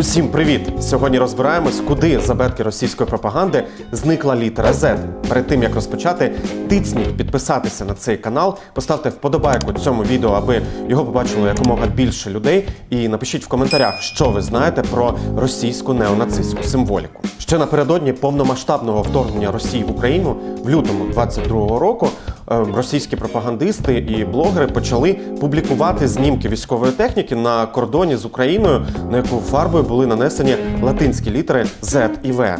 Усім привіт! Сьогодні розбираємось, куди з абетки російської пропаганди зникла літера Z. Перед тим як розпочати, тицніть підписатися на цей канал, поставте вподобайку цьому відео, аби його побачило якомога більше людей. І напишіть в коментарях, що ви знаєте про російську неонацистську символіку. Ще напередодні повномасштабного вторгнення Росії в Україну в лютому 22-го року російські пропагандисти і блогери почали публікувати знімки військової техніки на кордоні з Україною, на яку фарбою були нанесені латинські літери Z і V.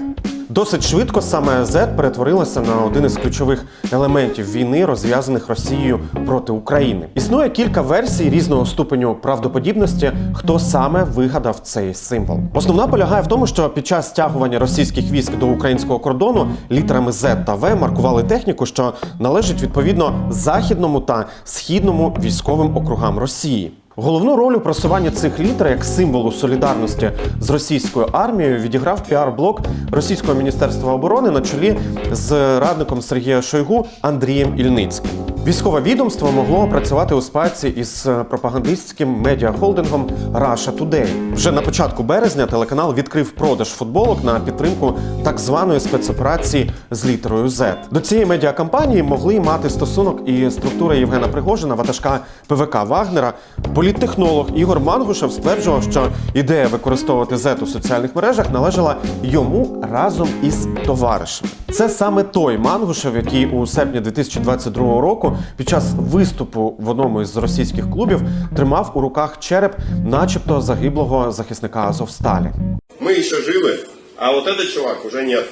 Досить швидко саме Z перетворилося на один із ключових елементів війни, розв'язаних Росією проти України. Існує кілька версій різного ступеню правдоподібності, хто саме вигадав цей символ. Основна полягає в тому, що під час стягування російських військ до українського кордону літерами Z та V маркували техніку, що належить відповідно західному та східному військовим округам Росії. Головну роль у просуванні цих літер як символу солідарності з російською армією відіграв піар-блок Російського міністерства оборони на чолі з радником Сергія Шойгу Андрієм Ільницьким. Військове відомство могло працювати у спайці із пропагандистським медіахолдингом Russia Today. Вже на початку березня телеканал відкрив продаж футболок на підтримку так званої спецоперації з літерою Z. До цієї медіакампанії могли мати стосунок і структура Євгена Пригожина, ватажка ПВК Вагнера. Політтехнолог Ігор Мангушев стверджував, що ідея використовувати Z у соціальних мережах належала йому разом із товаришем. Це саме той Мангушев, який у серпні 2022 року під час виступу в одному із російських клубів тримав у руках череп, начебто загиблого захисника Азовсталі. Мы еще живы, а вот этот чувак уже нет.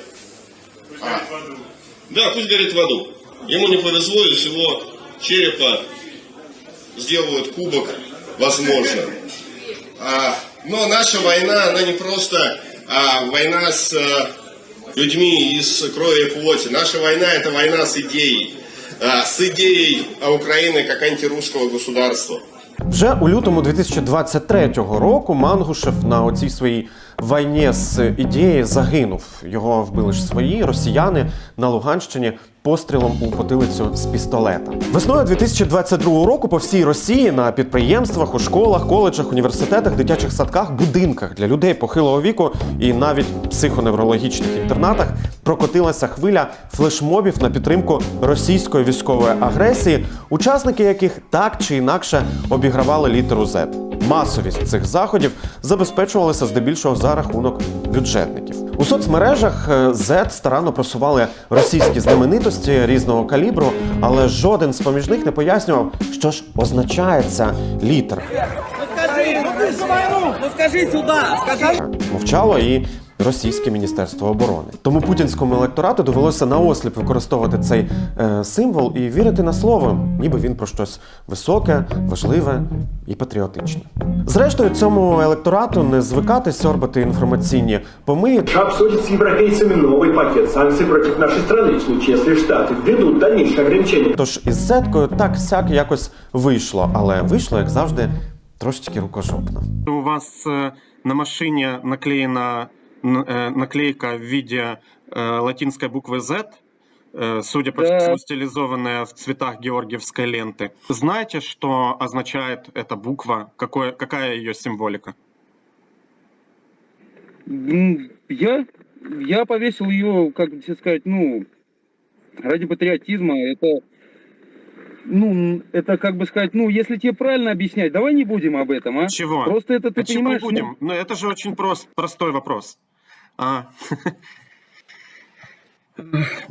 А. Да, пусть горит в аду. Ему не повезло, из его черепа сделают кубок, возможно. А, но наша война, она не просто а, война с а, людьми из крови и плоти. Наша война это война с идеей. С идеей а, Украины как антирусского государства. Вже у лютому 2023 року Мангушев на оцій своїй війні з ідеї загинув. Його вбили ж свої росіяни на Луганщині пострілом у потилицю з пістолета. Весною 2022 року по всій Росії на підприємствах, у школах, коледжах, університетах, дитячих садках, будинках для людей похилого віку і навіть психоневрологічних інтернатах прокотилася хвиля флешмобів на підтримку російської військової агресії, учасники яких так чи інакше обігравали літеру Z. Масовість цих заходів забезпечувалася здебільшого за рахунок бюджетників. У соцмережах е, Z старанно просували російські знаменитості різного калібру, але жоден з поміж них не пояснював, що ж означає ця літера. Ну скажи, ну ти ж ну скажи сюда, скажи. Мовчало і російське міністерство оборони. Тому путінському електорату довелося наосліп використовувати цей е, символ і вірити на слово, ніби він про щось високе, важливе і патріотичне. Зрештою, цьому електорату не звикати сьорбати інформаційні помиї, обсудить с европейцами новый пакет санкций против нашей страны в случае, если Штаты введут дальнейшие ограничения. Тож із зеткою так сяк якось вийшло, але вийшло, як завжди, трошечки рукожопно. У вас е, на машині наклеєна н- е, Наклейка в виде э, латинской буквы Z, э, судя по Да. всему, стилизованная в цветах георгиевской ленты. Знаете, что означает эта буква? Какое, какая ее символика? Я, я повесил ее, как тебе сказать, ну, ради патриотизма. Это, ну, это как бы сказать, ну, если тебе правильно объяснять, давай не будем об этом, а? Чего? Просто это ты чего понимаешь. ну, будем? Ну, это же очень прост, простой вопрос. А.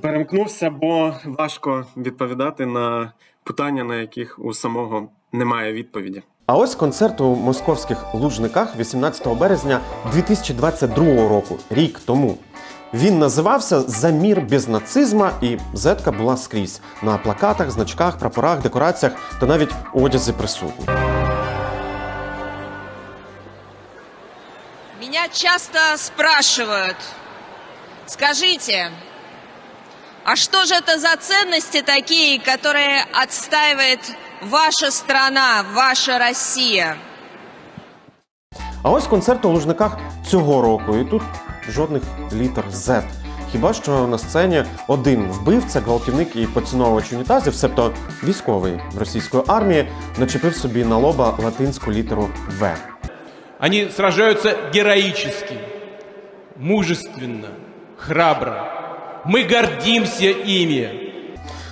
Перемкнувся, бо важко відповідати на питання, на яких у самого немає відповіді. А ось концерт у московських лужниках 18 березня 2022 року, рік тому. Він називався За мір без нацизма, і зетка була скрізь на плакатах, значках, прапорах, декораціях та навіть одязі присутні. Часто спрашивают, скажите, а что же это за ценности такие, которые отстаивает ваша страна, ваша Россия? А ось концерт у Лужниках цього року, і тут жодних літер Z. Хіба що на сцені один вбивця, гвалтівник і поціновувач унітазів, себто військовий російської армії, начепив собі на лоба латинську літеру В. Они сражаются героически, мужественно, храбро. Мы гордимся ими.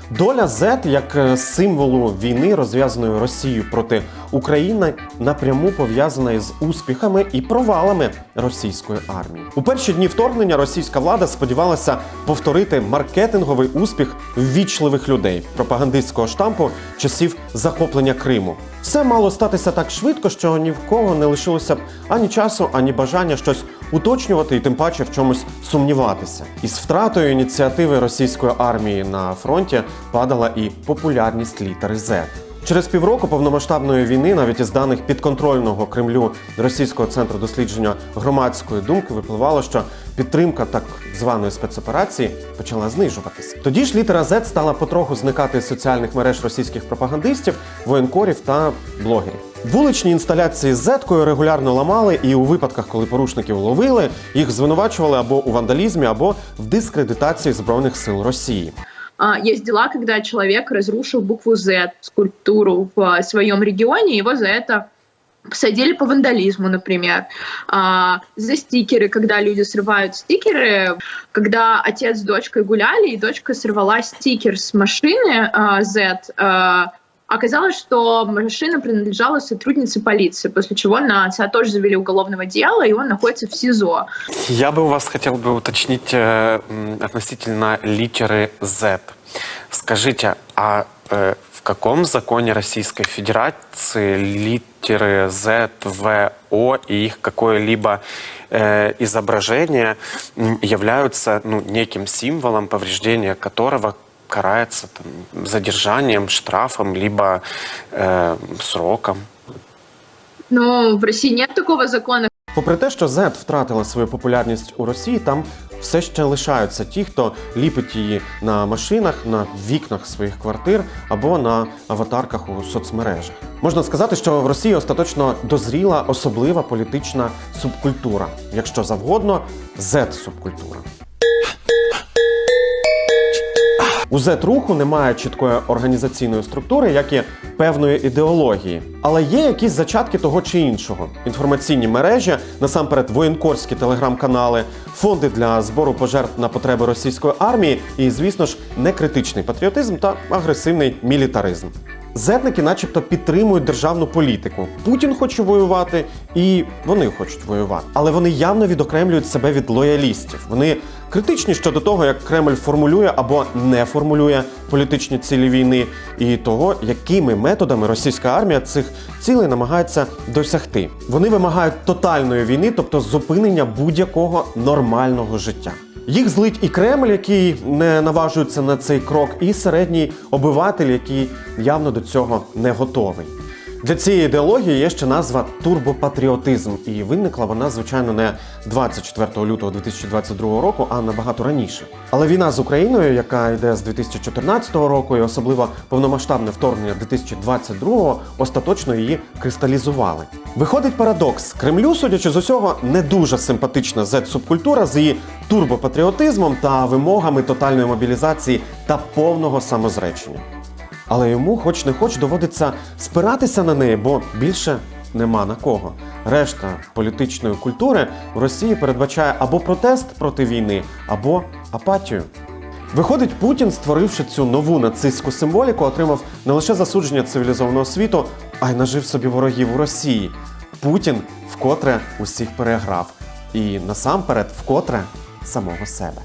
Доля Z як е, символу війни, розв'язаної Росією проти України, напряму пов'язана із успіхами і провалами російської армії. У перші дні вторгнення російська влада сподівалася повторити маркетинговий успіх ввічливих людей пропагандистського штампу часів захоплення Криму. Все мало статися так швидко, що ні в кого не лишилося б ані часу, ані бажання щось уточнювати і тим паче в чомусь сумніватися. Із втратою ініціативи російської армії на фронті падала і популярність літери Z. Через півроку повномасштабної війни, навіть із даних підконтрольного Кремлю російського центру дослідження громадської думки, випливало, що підтримка так званої спецоперації почала знижуватися. Тоді ж літера Z стала потроху зникати з соціальних мереж російських пропагандистів, воєнкорів та блогерів. Вуличні інсталяції з зеткою регулярно ламали, і у випадках, коли порушників ловили, їх звинувачували або у вандалізмі, або в дискредитації збройних сил Росії. А, Есть дела, когда человек разрушил букву Z, скульптуру в своем регионе, его за это посадили по вандализму, например. А, за стикеры, когда люди срывают стикеры. Когда отец с дочкой гуляли, и дочка сорвала стикер с машины а, Z, Оказалось, что машина принадлежала сотруднице полиции, после чего на отца тоже завели уголовного дела, и он находится в СИЗО. Я бы у вас хотел бы уточнить э, относительно литеры Z. Скажите, а э, в каком законе Российской Федерации литеры Z, В, О и их какое-либо э, изображение являются ну, неким символом, повреждения которого карается там, задержанием, штрафом, либо э, сроком? Но в России нет такого закона, Попри те, що Z втратила свою популярність у Росії, там все ще лишаються ті, хто ліпить її на машинах, на вікнах своїх квартир або на аватарках у соцмережах. Можна сказати, що в Росії остаточно дозріла особлива політична субкультура, якщо завгодно, Z-субкультура. У Z-руху немає чіткої організаційної структури, як і певної ідеології. Але є якісь зачатки того чи іншого: інформаційні мережі, насамперед воєнкорські телеграм-канали, фонди для збору пожертв на потреби російської армії і, звісно ж, некритичний патріотизм та агресивний мілітаризм. Зетники, начебто, підтримують державну політику. Путін хоче воювати, і вони хочуть воювати. Але вони явно відокремлюють себе від лоялістів. Вони критичні щодо того, як Кремль формулює або не формулює політичні цілі війни, і того, якими методами російська армія цих цілей намагається досягти. Вони вимагають тотальної війни, тобто зупинення будь-якого нормального життя. Їх злить і Кремль, який не наважується на цей крок, і середній обиватель, який явно до цього не готовий. Для цієї ідеології є ще назва турбопатріотизм, і виникла вона, звичайно, не 24 лютого 2022 року, а набагато раніше. Але війна з Україною, яка йде з 2014 року, і особливо повномасштабне вторгнення 2022, остаточно її кристалізували. Виходить парадокс: Кремлю, судячи з усього, не дуже симпатична Z-субкультура з її турбопатріотизмом та вимогами тотальної мобілізації та повного самозречення. Але йому, хоч не хоч, доводиться спиратися на неї, бо більше нема на кого. Решта політичної культури в Росії передбачає або протест проти війни, або апатію. Виходить, Путін, створивши цю нову нацистську символіку, отримав не лише засудження цивілізованого світу, а й нажив собі ворогів у Росії. Путін вкотре усіх переграв. І насамперед, вкотре самого себе.